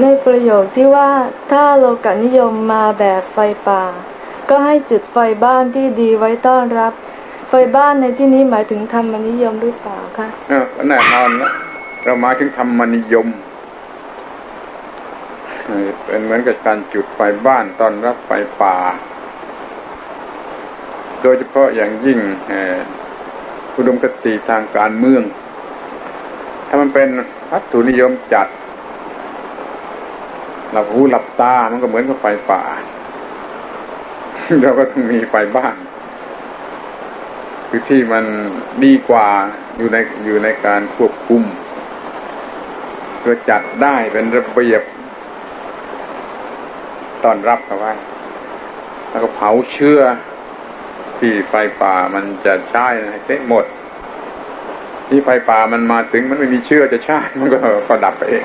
ในประโยคที่ว่าถ้าโลกนิยมมาแบบไฟป่า ก็ให้จุดไฟบ้านที่ดีไว้ต้อนรับ ไฟบ้านในที่นี้หมายถึงธรรมนิยมหรือเปล่าคะเออแน่นอนนะเราหมายถึงธรรมนิยมเป็นเหมือนกับการจุดไฟบ้านต้อนรับไฟป่า โดยเฉพาะอย่างยิ่งอ่ออุดมคติทางการเมือง ถ้ามันเป็นวัตถุนิยมจัด หลับหูหลับตามันก็เหมือนกับไฟป่า เราก็ต้องมีไฟบ้านคือที่มันดีกว่าอยู่ในอยู่ในการควบคุมเพื่อจัดได้เป็นระเบียบต้อนรับเขาไว้แล้วก็เผาเชื้อที่ไฟป่ามันจะใช้นะให้เสร็จหมด ที่ไฟป่ามันมาถึงมันไม่มีเชื้อจะใช้มันก็ก็ดับไปเอง